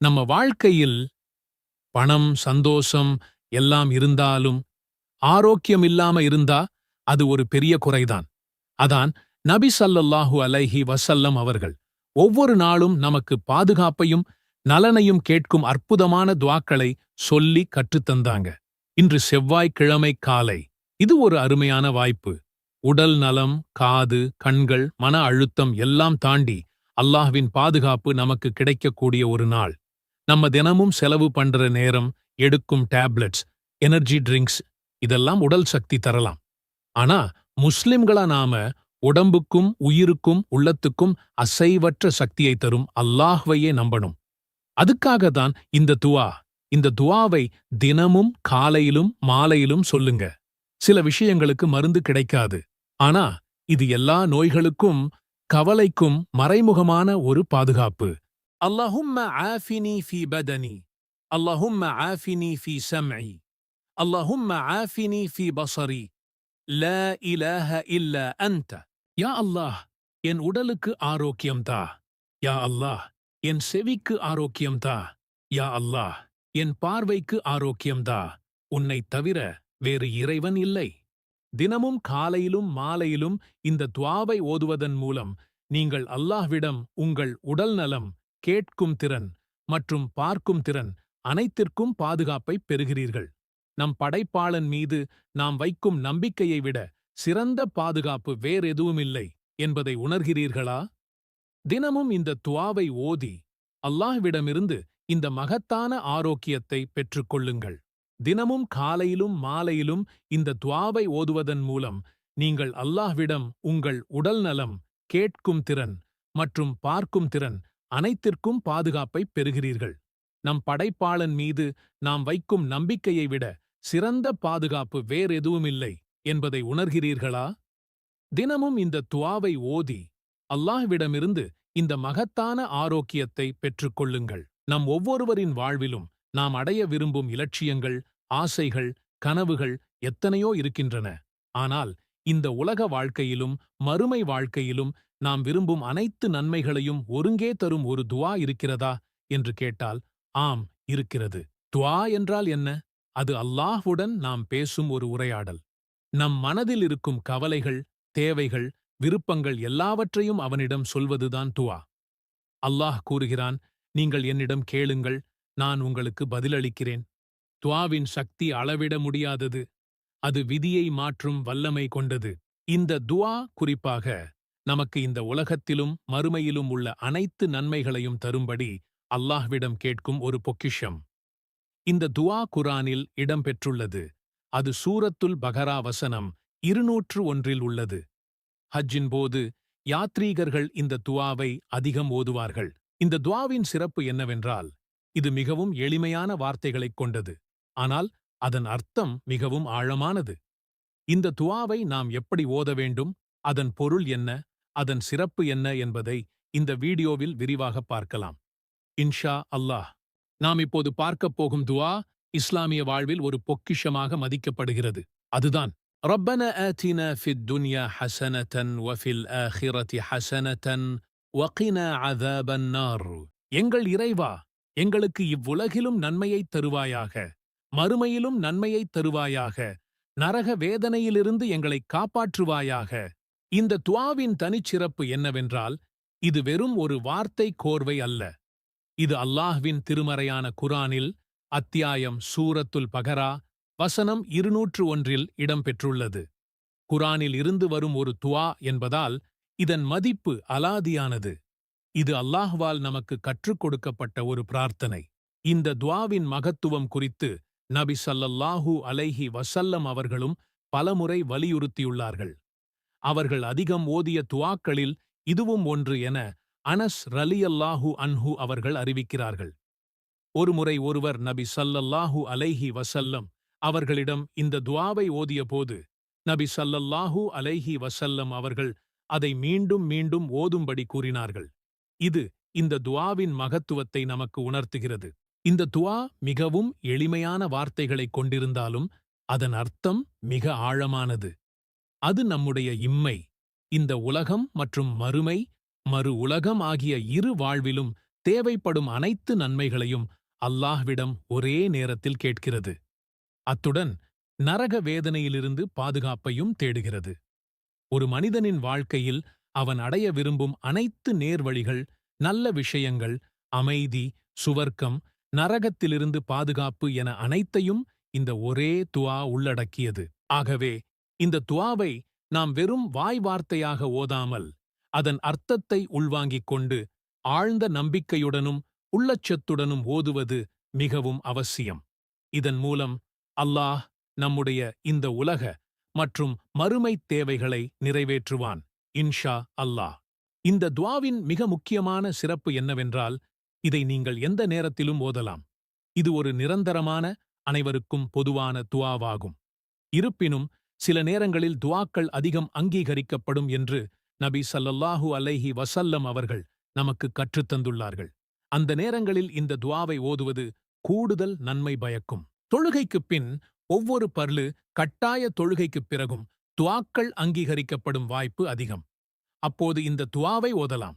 நம்ம வாழ்க்கையில் பணம் சந்தோஷம் எல்லாம் இருந்தாலும் ஆரோக்கியம் இல்லாம இருந்தா அது ஒரு பெரிய குறைதான். அதான் நபி சல்லல்லாஹு அலைஹி வசல்லம் அவர்கள் ஒவ்வொரு நாளும் நமக்கு பாதுகாப்பையும் நலனையும் கேட்கும் அற்புதமான துவாக்களை சொல்லி கற்றுத்தந்தாங்க இன்று செவ்வாய்க்கிழமை காலை இது ஒரு அருமையான வாய்ப்பு. உடல் நலம் காது கண்கள் மன அழுத்தம் எல்லாம் தாண்டி அல்லாஹ்வின் பாதுகாப்பு நமக்கு கிடைக்கக்கூடிய ஒரு நாள். நம்ம தினமும் செலவு பண்ற நேரம் எடுக்கும் டேப்லெட்ஸ் எனர்ஜி ட்ரிங்க்ஸ் இதெல்லாம் உடல் சக்தி தரலாம். ஆனா முஸ்லிம்களா நாம உடம்புக்கும் உயிருக்கும் உள்ளத்துக்கும் அசைவற்ற சக்தியை தரும் அல்லாஹ்வையே நம்பணும். அதுக்காக தான் இந்த துவா. இந்த துவாவை தினமும் காலையிலும் மாலையிலும் சொல்லுங்க. சில விஷயங்களுக்கு மருந்து கிடைக்காது. ஆனா இது எல்லா நோய்களுக்கும் கவலைக்கும் மறைமுகமான ஒரு பாதுகாப்பு. اللهم عافني في بدني اللهم عافني في سمعي اللهم عافني في بصري لا إله إلا أنت யா அல்லாஹ் என் உடலுக்கு ஆரோக்கியம் தா யா அல்லாஹ் என் செவிக்கு ஆரோக்கியம் தா யா அல்லாஹ் என் பார்வைக்கு ஆரோக்கியம் தா உன்னைத் தவிர வேறு இறைவன் இல்லை தினமும் காலையிலும் மாலையிலும் இந்த துவாவை ஓதுவதன் மூலம் நீங்கள் அல்லாஹ்விடம் உங்கள் உடல் நலம் கேட்கும் திறன் மற்றும் பார்க்கும் திறன் அனைத்திற்கும் பாதுகாப்பை பெறுகிறீர்கள். நம் படைப்பாளன் மீது நாம் வைக்கும் நம்பிக்கையை விட சிறந்த பாதுகாப்பு வேறெதுவுமில்லை என்பதை உணர்கிறீர்களா? தினமும் இந்த துவாவை ஓதி அல்லாஹ்விடமிருந்து இந்த மகத்தான ஆரோக்கியத்தை பெற்றுக்கொள்ளுங்கள் தினமும் காலையிலும் மாலையிலும் இந்த துவாவை ஓதுவதன் மூலம் நீங்கள் அல்லாஹ்விடம் உங்கள் உடல் நலம் கேட்கும் திறன் மற்றும் பார்க்கும் திறன் அனைத்திற்கும் பாதுகாப்பை பெறுகிறீர்கள். நம் படைப்பாளன் மீது நாம் வைக்கும் நம்பிக்கையை விட சிறந்த பாதுகாப்பு வேறெதுவுமில்லை என்பதை உணர்கிறீர்களா? தினமும் இந்த துவாவை ஓதி அல்லாஹ்விடமிருந்து இந்த மகத்தான ஆரோக்கியத்தை பெற்றுக்கொள்ளுங்கள். நம் ஒவ்வொருவரின் வாழ்விலும் நாம் அடைய விரும்பும் இலட்சியங்கள் ஆசைகள் கனவுகள் எத்தனையோ இருக்கின்றன. ஆனால் இந்த உலக வாழ்க்கையிலும் மறுமை வாழ்க்கையிலும் நாம் விரும்பும் அனைத்து நன்மைகளையும் ஒருங்கே தரும் ஒரு துவா இருக்கிறதா? என்று கேட்டால் ஆம் இருக்கிறது. துவா என்றால் என்ன? அது அல்லாஹ்வுடன் நாம் பேசும் ஒரு உரையாடல். நம் மனதில் இருக்கும் கவலைகள் தேவைகள் விருப்பங்கள் எல்லாவற்றையும் அவனிடம் சொல்வதுதான் துவா. அல்லாஹ் கூறுகிறான் நீங்கள் என்னிடம் கேளுங்கள் நான் உங்களுக்கு பதிலளிக்கிறேன். துவாவின் சக்தி அளவிட முடியாதது. அது விதியை மாற்றும் வல்லமை கொண்டது. இந்த துவா குறிப்பாக நமக்கு இந்த உலகத்திலும் மறுமையிலும் உள்ள அனைத்து நன்மைகளையும் தரும்படி அல்லாஹ்விடம் கேட்கும் ஒரு பொக்கிஷம். இந்த துவா குரானில் இடம்பெற்றுள்ளது. அது சூரத்துல் பகரா வசனம் இருநூற்று ஒன்றில் உள்ளது. ஹஜ்ஜின் போது யாத்ரீகர்கள் இந்த துவாவை அதிகம் ஓதுவார்கள். இந்த துவாவின் சிறப்பு என்னவென்றால் இது மிகவும் எளிமையான வார்த்தைகளைக் கொண்டது. ஆனால் அதன் அர்த்தம் மிகவும் ஆழமானது இந்த துவாவை நாம் எப்படி ஓத வேண்டும் அதன் பொருள் என்ன அதன் சிறப்பு என்ன என்பதை இந்த வீடியோவில் விரிவாக பார்க்கலாம் இன்ஷா அல்லாஹ் நாம் இப்போது பார்க்கப் போகும் துவா இஸ்லாமிய வாழ்வில் ஒரு பொக்கிஷமாக மதிக்கப்படுகிறது அதுதான் ربنا آتنا في الدنيا حسنة وفي الآخرة حسنة وقنا عذاب النار எங்கள் இறைவா எங்களுக்கு இவ்வுலகிலும் நன்மையைத் தருவாயாக மறுமையிலும் நன்மையைத் தருவாயாக. நரக வேதனையிலிருந்து எங்களை காப்பாற்றுவாயாக. இந்த துவாவின் தனிச்சிறப்பு என்னவென்றால் இது வெறும் ஒரு வார்த்தை கோர்வை அல்ல. இது அல்லாஹ்வின் திருமறையான குரானில் அத்தியாயம் சூரத்துல் பகரா வசனம் இருநூற்று ஒன்றில் இடம்பெற்றுள்ளது. குரானில் இருந்து வரும் ஒரு துவா என்பதால் இதன் மதிப்பு அலாதியானது. இது அல்லாஹ்வால் நமக்கு கற்றுக் கொடுக்கப்பட்ட ஒரு பிரார்த்தனை. இந்த துவாவின் மகத்துவம் குறித்து நபி சல்லல்லாஹு அலைஹி வசல்லம் அவர்களும் பலமுறை வலியுறுத்தியுள்ளார்கள். அவர்கள் அதிகம் ஓதிய துவாக்களில் இதுவும் ஒன்று என அனஸ் ரலியல்லாஹு அன்ஹு அவர்கள் அறிவிக்கிறார்கள். ஒருமுறை ஒருவர் நபி சல்லல்லாஹு அலைஹி வசல்லம் அவர்களிடம் இந்த துவாவை ஓதியபோது நபி சல்லல்லாஹு அலைஹி வசல்லம் அவர்கள் அதை மீண்டும் மீண்டும் ஓதும்படி கூறினார்கள். இது இந்த துவாவின் மகத்துவத்தை நமக்கு உணர்த்துகிறது. இந்த துவா மிகவும் எளிமையான வார்த்தைகளைக் கொண்டிருந்தாலும் அதன் அர்த்தம் மிக ஆழமானது. அது நம்முடைய இம்மை இந்த உலகம் மற்றும் மறுமை மறு உலகம் ஆகிய இரு வாழ்விலும் தேவைப்படும் அனைத்து நன்மைகளையும் அல்லாஹ்விடம் ஒரே நேரத்தில் கேட்கிறது. அத்துடன் நரக வேதனையிலிருந்து பாதுகாப்பையும் தேடுகிறது. ஒரு மனிதனின் வாழ்க்கையில் அவன் அடைய விரும்பும் அனைத்து நேர்வழிகள் நல்ல விஷயங்கள் அமைதி சுவர்க்கம் நரகத்திலிருந்து பாதுகாப்பு என அனைத்தையும் இந்த ஒரே துவா உள்ளடக்கியது. ஆகவே இந்த துவாவை நாம் வெறும் வாய் வார்த்தையாக ஓதாமல் அதன் அர்த்தத்தை உள்வாங்கிக் கொண்டு ஆழ்ந்த நம்பிக்கையுடனும் உள்ளச்சத்துடனும் ஓதுவது மிகவும் அவசியம். இதன் மூலம் அல்லாஹ் நம்முடைய இந்த உலக மற்றும் மறுமைத் தேவைகளை நிறைவேற்றுவான் இன்ஷா அல்லாஹ். இந்த துவாவின் மிக முக்கியமான சிறப்பு என்னவென்றால் இதை நீங்கள் எந்த நேரத்திலும் ஓதலாம். இது ஒரு நிரந்தரமான அனைவருக்கும் பொதுவான துவாவாகும். இருப்பினும் சில நேரங்களில் துவாக்கள் அதிகம் அங்கீகரிக்கப்படும் என்று நபி சல்லல்லாஹு அலைஹி வசல்லம் அவர்கள் நமக்கு கற்றுத்தந்துள்ளார்கள் அந்த நேரங்களில் இந்த துவாவை ஓதுவது கூடுதல் நன்மை பயக்கும். தொழுகைக்குப் பின் ஒவ்வொரு பர்லு கட்டாய தொழுகைக்குப் பிறகும் துவாக்கள் அங்கீகரிக்கப்படும் வாய்ப்பு அதிகம். அப்போது இந்த துவாவை ஓதலாம்.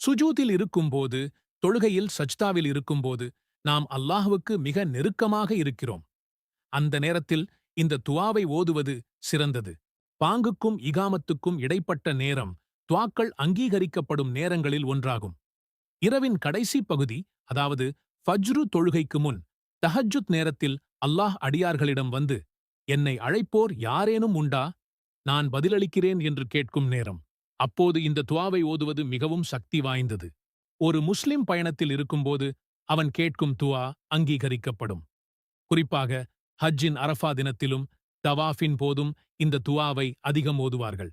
சுஜூதில் இருக்கும்போது தொழுகையில் சஜ்தாவில் இருக்கும்போது நாம் அல்லாஹுவுக்கு மிக நெருக்கமாக இருக்கிறோம். அந்த நேரத்தில் இந்த துவாவை ஓதுவது சிறந்தது. பாங்குக்கும் இகாமத்துக்கும் இடைப்பட்ட நேரம் துவாக்கள் அங்கீகரிக்கப்படும் நேரங்களில் ஒன்றாகும். இரவின் கடைசி பகுதி அதாவது ஃபஜ்ரு தொழுகைக்கு முன் தஹஜுத் நேரத்தில் அல்லாஹ் அடியார்களிடம் வந்து என்னை அழைப்போர் யாரேனும் உண்டா? நான் பதிலளிக்கிறேன் என்று கேட்கும் நேரம். அப்போது இந்த துவாவை ஓதுவது மிகவும் சக்தி வாய்ந்தது. ஒரு முஸ்லிம் பயணத்தில் இருக்கும்போது அவன் கேட்கும் துவா அங்கீகரிக்கப்படும். குறிப்பாக ஹஜ்ஜின் அரஃபா தினத்திலும் தவாஃபின் போதும் இந்த துவாவை அதிகம் ஓதுவார்கள்.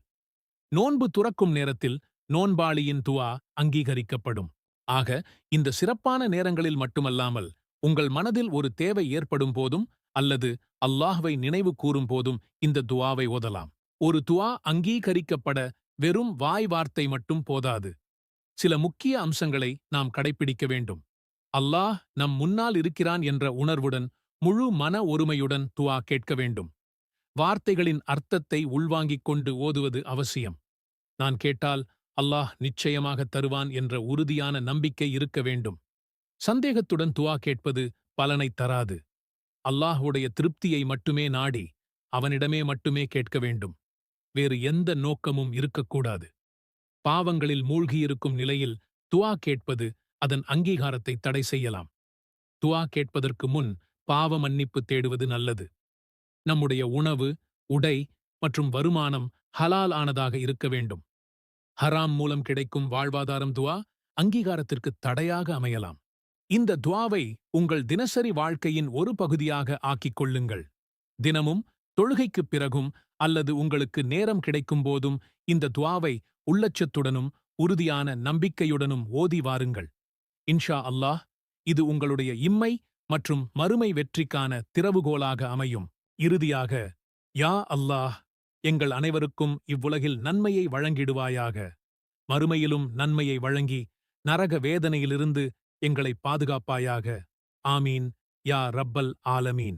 நோன்பு துறக்கும் நேரத்தில் நோன்பாளியின் துவா அங்கீகரிக்கப்படும். ஆக இந்த சிறப்பான நேரங்களில் மட்டுமல்லாமல் உங்கள் மனதில் ஒரு தேவை ஏற்படும் போதும் அல்லது அல்லாஹ்வை நினைவு கூறும் போதும் இந்த துவாவை ஓதலாம். ஒரு துவா அங்கீகரிக்கப்பட வெறும் வாய் வார்த்தை மட்டும் போதாது. சில முக்கிய அம்சங்களை நாம் கடைப்பிடிக்க வேண்டும். அல்லாஹ் நம் முன்னால் இருக்கிறான் என்ற உணர்வுடன் முழு மன ஒருமையுடன் துவா கேட்க வேண்டும். வார்த்தைகளின் அர்த்தத்தை உள்வாங்கிக் கொண்டு ஓதுவது அவசியம். நான் கேட்டால் அல்லாஹ் நிச்சயமாக தருவான் என்ற உறுதியான நம்பிக்கை இருக்க வேண்டும். சந்தேகத்துடன் துவா கேட்பது பலனைத் தராது. அல்லாஹ்வுடைய திருப்தியை மட்டுமே நாடி அவனிடமே மட்டுமே கேட்க வேண்டும். வேறு எந்த நோக்கமும் இருக்கக்கூடாது. பாவங்களில் மூழ்கியிருக்கும் நிலையில் துவா கேட்பது அதன் அங்கீகாரத்தை தடை செய்யலாம். துவா கேட்பதற்கு முன் பாவ மன்னிப்பு தேடுவது நல்லது. நம்முடைய உணவு உடை மற்றும் வருமானம் ஹலால் ஆனதாக இருக்க வேண்டும். ஹராம் மூலம் கிடைக்கும் வாழ்வாதாரம் துவா அங்கீகாரத்திற்கு தடையாக அமையலாம். இந்த துவாவை உங்கள் தினசரி வாழ்க்கையின் ஒரு பகுதியாக ஆக்கிக் கொள்ளுங்கள். தினமும் தொழுகைக்குப் பிறகும் அல்லது உங்களுக்கு நேரம் கிடைக்கும் போதும் இந்த துவாவை உள்ளச்சத்துடனும் உறுதியான நம்பிக்கையுடனும் ஓதி வாருங்கள். இன்ஷா அல்லாஹ் இது உங்களுடைய இம்மை மற்றும் மறுமை வெற்றிக்கான திறவுகோலாக அமையும். இறுதியாக யா அல்லாஹ் எங்கள் அனைவருக்கும் இவ்வுலகில் நன்மையை வழங்கிடுவாயாக. மறுமையிலும் நன்மையை வழங்கி நரக வேதனையிலிருந்து எங்களை பாதுகாப்பாயாக. ஆமீன். யா ரப்பல் ஆலமீன்.